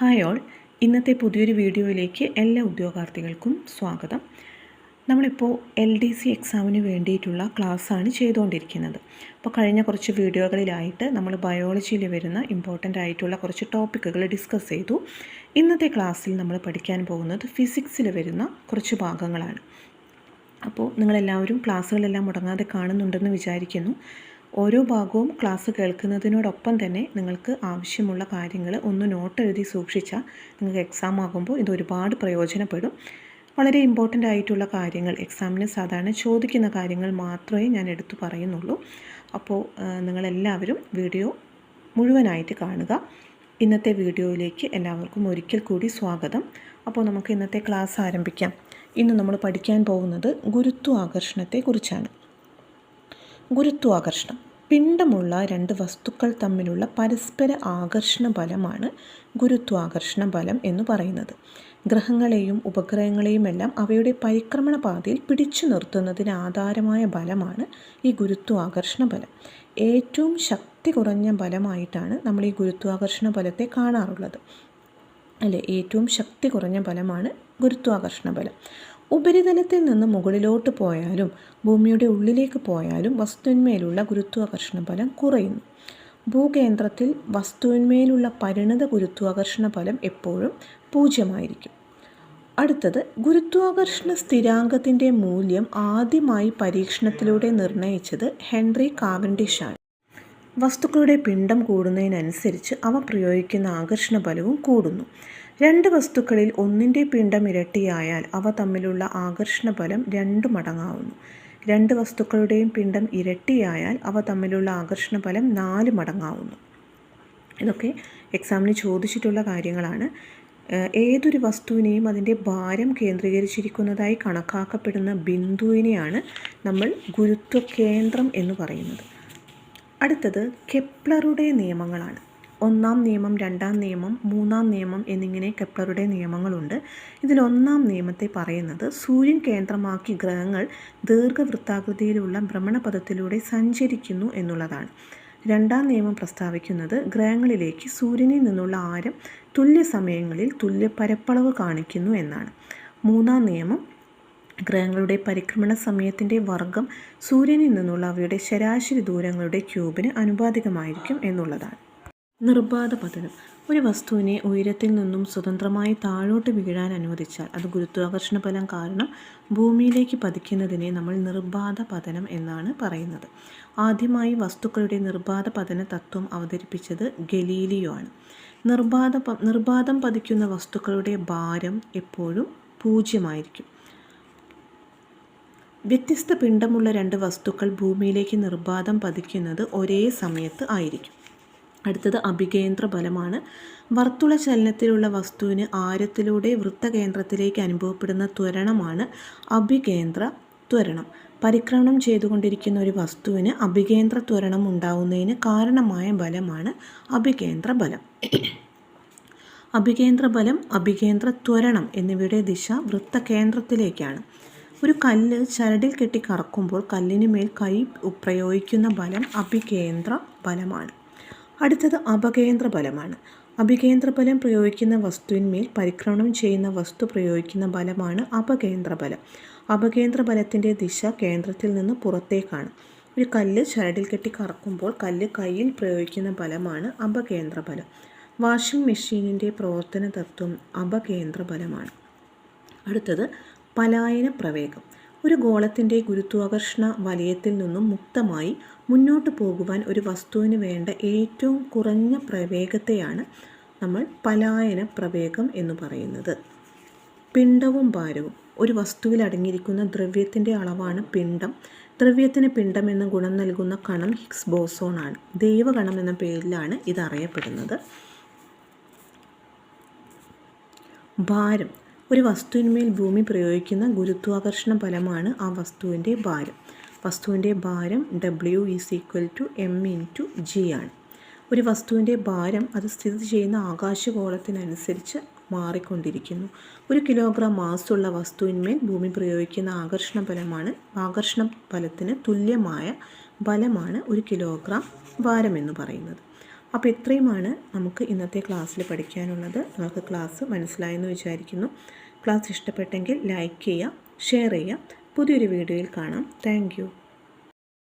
Hi all ഇന്നത്തെ പുതിയൊരു വീഡിയോയിലേക്ക് എല്ലാ ഉദ്യോഗാർത്ഥികൾക്കും സ്വാഗതം. നമ്മളിപ്പോൾ എൽ ഡി സി എക്സാമിന് വേണ്ടിയിട്ടുള്ള ക്ലാസ്സാണ് ചെയ്തുകൊണ്ടിരിക്കുന്നത്. അപ്പോൾ കഴിഞ്ഞ കുറച്ച് വീഡിയോകളിലായിട്ട് നമ്മൾ ബയോളജിയിൽ വരുന്ന ഇമ്പോർട്ടന്റ് ആയിട്ടുള്ള കുറച്ച് ടോപ്പിക്കുകൾ ഡിസ്കസ് ചെയ്തു. ഇന്നത്തെ ക്ലാസ്സിൽ നമ്മൾ പഠിക്കാൻ പോകുന്നത് ഫിസിക്സിൽ വരുന്ന കുറച്ച് ഭാഗങ്ങളാണ്. അപ്പോൾ നിങ്ങളെല്ലാവരും ക്ലാസ്സുകളെല്ലാം മുടങ്ങാതെ കാണുന്നുണ്ടെന്ന് വിചാരിക്കുന്നു. ഓരോ ഭാഗവും ക്ലാസ് കേൾക്കുന്നതിനോടൊപ്പം തന്നെ നിങ്ങൾക്ക് ആവശ്യമുള്ള കാര്യങ്ങൾ ഒന്ന് നോട്ട് എഴുതി സൂക്ഷിച്ചാൽ നിങ്ങൾക്ക് എക്സാം ആകുമ്പോൾ ഇത് ഒരുപാട് പ്രയോജനപ്പെടും. വളരെ ഇമ്പോർട്ടന്റ് ആയിട്ടുള്ള കാര്യങ്ങൾ എക്സാമിന് സാധാരണ ചോദിക്കുന്ന കാര്യങ്ങൾ മാത്രമേ ഞാൻ എടുത്തു പറയുന്നുള്ളൂ. അപ്പോൾ നിങ്ങളെല്ലാവരും വീഡിയോ മുഴുവനായിട്ട് കാണുക. ഇന്നത്തെ വീഡിയോയിലേക്ക് എല്ലാവർക്കും ഒരിക്കൽ കൂടി സ്വാഗതം. അപ്പോൾ നമുക്ക് ഇന്നത്തെ ക്ലാസ് ആരംഭിക്കാം. ഇന്ന് നമ്മൾ പഠിക്കാൻ പോകുന്നത് ഗുരുത്വാകർഷണത്തെക്കുറിച്ചാണ്. ഗുരുത്വാകർഷണം. പിണ്ഡമുള്ള രണ്ട് വസ്തുക്കൾ തമ്മിലുള്ള പരസ്പര ആകർഷണ ബലമാണ് ഗുരുത്വാകർഷണ ബലം എന്ന് പറയുന്നത്. ഗ്രഹങ്ങളെയും ഉപഗ്രഹങ്ങളെയും എല്ലാം അവയുടെ പരിക്രമണ പാതയിൽ പിടിച്ചു നിർത്തുന്നതിന് ആധാരമായ ബലമാണ് ഈ ഗുരുത്വാകർഷണ ബലം. ഏറ്റവും ശക്തി കുറഞ്ഞ ബലമായിട്ടാണ് നമ്മൾ ഈ ഗുരുത്വാകർഷണ ബലത്തെ കാണാറുള്ളത്. അല്ലെ? ഏറ്റവും ശക്തി കുറഞ്ഞ ബലമാണ് ഗുരുത്വാകർഷണ ബലം. ഉപരിതലത്തിൽ നിന്ന് മുകളിലോട്ട് പോയാലും ഭൂമിയുടെ ഉള്ളിലേക്ക് പോയാലും വസ്തുവിന്മേലുള്ള ഗുരുത്വാകർഷണ ഫലം കുറയുന്നു. ഭൂകേന്ദ്രത്തിൽ വസ്തുവിന്മേലുള്ള പരിണിത ഗുരുത്വാകർഷണ ഫലം എപ്പോഴും പൂജ്യമായിരിക്കും. അടുത്തത് ഗുരുത്വാകർഷണ സ്ഥിരാങ്കത്തിന്റെ മൂല്യം ആദ്യമായി പരീക്ഷണത്തിലൂടെ നിർണയിച്ചത് ഹെൻറി കാവൻഡിഷാണ്. വസ്തുക്കളുടെ പിണ്ഡം കൂടുന്നതിനനുസരിച്ച് അവ പ്രയോഗിക്കുന്ന ആകർഷണ ഫലവും കൂടുന്നു. രണ്ട് വസ്തുക്കളിൽ ഒന്നിന്റെ പിണ്ഡം ഇരട്ടിയായാൽ അവ തമ്മിലുള്ള ആകർഷണ ബലം രണ്ട് മടങ്ങാവുന്നു. രണ്ട് വസ്തുക്കളുടെയും പിണ്ഡം ഇരട്ടിയായാൽ അവ തമ്മിലുള്ള ആകർഷണ ബലം നാല് മടങ്ങാവുന്നു. ഇതൊക്കെ എക്സാമിന് ചോദിച്ചിട്ടുള്ള കാര്യങ്ങളാണ്. ഏതൊരു വസ്തുവിനെയും അതിന്റെ ഭാരം കേന്ദ്രീകരിച്ചിരിക്കുന്നതായി കണക്കാക്കപ്പെടുന്ന ബിന്ദുവിനെയാണ് നമ്മൾ ഗുരുത്വ കേന്ദ്രം എന്ന് പറയുന്നത്. അടുത്തത് കെപ്ലറുടെ നിയമങ്ങളാണ്. ഒന്നാം നിയമം രണ്ടാം നിയമം മൂന്നാം നിയമം എന്നിങ്ങനെ കെപ്ലറുടെ നിയമങ്ങളുണ്ട്. ഇതിൽ ഒന്നാം നിയമത്തെ പറയുന്നത് സൂര്യൻ കേന്ദ്രമാക്കി ഗ്രഹങ്ങൾ ദീർഘവൃത്താകൃതിയിലുള്ള ഭ്രമണപഥത്തിലൂടെ സഞ്ചരിക്കുന്നു എന്നുള്ളതാണ്. രണ്ടാം നിയമം പ്രസ്താവിക്കുന്നത് ഗ്രഹങ്ങളിലേക്ക് സൂര്യനിൽ നിന്നുള്ള ആരം തുല്യ സമയങ്ങളിൽ തുല്യ പരപ്പളവ് കാണിക്കുന്നു എന്നാണ്. മൂന്നാം നിയമം ഗ്രഹങ്ങളുടെ പരിക്രമണ സമയത്തിന്റെ വർഗം സൂര്യനിൽ നിന്നുള്ള അവയുടെ ശരാശരി ദൂരങ്ങളുടെ ക്യൂബിന് അനുപാതികമായിരിക്കും എന്നുള്ളതാണ്. നിർബാധ പതനം. ഒരു വസ്തുവിനെ ഉയരത്തിൽ നിന്നും സ്വതന്ത്രമായി താഴോട്ട് വീഴാൻ അനുവദിച്ചാൽ അത് ഗുരുത്വാകർഷണ ഫലം കാരണം ഭൂമിയിലേക്ക് പതിക്കുന്നതിനെ നമ്മൾ നിർബാധ പതനം എന്നാണ് പറയുന്നത്. ആദ്യമായി വസ്തുക്കളുടെ നിർബാധ പതന തത്വം അവതരിപ്പിച്ചത് ഗലീലിയോ ആണ്. നിർബാധ നിർബാധം പതിക്കുന്ന വസ്തുക്കളുടെ ഭാരം എപ്പോഴും പൂജ്യമായിരിക്കും. വ്യത്യസ്ത പിണ്ഡമുള്ള രണ്ട് വസ്തുക്കൾ ഭൂമിയിലേക്ക് നിർബാധം പതിക്കുന്നത് ഒരേ സമയത്ത് ആയിരിക്കും. അടുത്തത് അഭികേന്ദ്ര ബലമാണ്. വർത്തുള ചലനത്തിലുള്ള വസ്തുവിന് ആരത്തിലൂടെ വൃത്തകേന്ദ്രത്തിലേക്ക് അനുഭവപ്പെടുന്ന ത്വരണമാണ് അഭികേന്ദ്ര ത്വരണം. പരിക്രമണം ചെയ്തുകൊണ്ടിരിക്കുന്ന ഒരു വസ്തുവിന് അഭികേന്ദ്ര ത്വരണം ഉണ്ടാവുന്നതിന് കാരണമായ ബലമാണ് അഭികേന്ദ്ര ബലം. അഭികേന്ദ്ര ബലം അഭികേന്ദ്ര ത്വരണം എന്നിവയുടെ ദിശ വൃത്തകേന്ദ്രത്തിലേക്കാണ്. ഒരു കല്ല് ചരടിൽ കെട്ടി കറക്കുമ്പോൾ കല്ലിന് മേൽ കൈ പ്രയോഗിക്കുന്ന ബലം അഭികേന്ദ്ര ബലമാണ്. അടുത്തത് അപകേന്ദ്ര ബലമാണ് അഭികേന്ദ്ര ബലം പ്രയോഗിക്കുന്ന വസ്തുവിന്മേൽ പരിക്രമണം ചെയ്യുന്ന വസ്തു പ്രയോഗിക്കുന്ന ബലമാണ് അപകേന്ദ്ര ബലം അപകേന്ദ്ര ബലത്തിന്റെ ദിശ കേന്ദ്രത്തിൽ നിന്ന് പുറത്തേക്കാണ്. ഒരു കല്ല് ചരടിൽ കെട്ടി കറക്കുമ്പോൾ കല്ല് കയ്യിൽ പ്രയോഗിക്കുന്ന ബലമാണ് അപകേന്ദ്ര ബലം വാഷിംഗ് മെഷീനിന്റെ പ്രവർത്തന തത്വം അപകേന്ദ്ര ബലമാണ് അടുത്തത് പലായന പ്രവേഗം ഒരു ഗോളത്തിന്റെ ഗുരുത്വാകർഷണ വലയത്തിൽ നിന്നും മുക്തമായി മുന്നോട്ട് പോകുവാൻ ഒരു വസ്തുവിന് വേണ്ട ഏറ്റവും കുറഞ്ഞ പ്രവേഗത്തെയാണ് നമ്മൾ പലായന പ്രവേഗം എന്ന് പറയുന്നത്. പിണ്ഡവും ഭാരവും. ഒരു വസ്തുവിൽ അടങ്ങിയിരിക്കുന്ന ദ്രവ്യത്തിന്റെ അളവാണ് പിണ്ഡം. ദ്രവ്യത്തിന് പിണ്ഡം എന്ന ഗുണം നൽകുന്ന കണം ബോസോൺ ആണ്. ദൈവകണം എന്ന പേരിലാണ് ഇത് അറിയപ്പെടുന്നത് ഭാരം. ഒരു വസ്തുവിന്മേൽ ഭൂമി പ്രയോഗിക്കുന്ന ഗുരുത്വാകർഷണ ബലമാണ് ആ വസ്തുവിന്റെ ഭാരം. വസ്തുവിന്റെ ഭാരം W is equal to M into G ആണ്. ഒരു വസ്തുവിന്റെ ഭാരം അത് സ്ഥിതി ചെയ്യുന്ന ആകാശഗോളത്തിനനുസരിച്ച് മാറിക്കൊണ്ടിരിക്കുന്നു. ഒരു കിലോഗ്രാം മാസുള്ള വസ്തുവിന്മേൽ ഭൂമി പ്രയോഗിക്കുന്ന ആകർഷണ ബലമാണ് ആകർഷണ ബലത്തിന് തുല്യമായ ബലമാണ് ഒരു കിലോഗ്രാം ഭാരം എന്ന് പറയുന്നത്. അപ്പോൾ ഇത്രയുമാണ് നമുക്ക് ഇന്നത്തെ ക്ലാസ്സിൽ പഠിക്കാനുള്ളത്. നിങ്ങൾക്ക് ക്ലാസ് മനസ്സിലായെന്ന് വിചാരിക്കുന്നു. ക്ലാസ് ഇഷ്ടപ്പെട്ടെങ്കിൽ ലൈക്ക് ചെയ്യുക ഷെയർ ചെയ്യുക. പുതിയൊരു വീഡിയോയിൽ കാണാം. താങ്ക്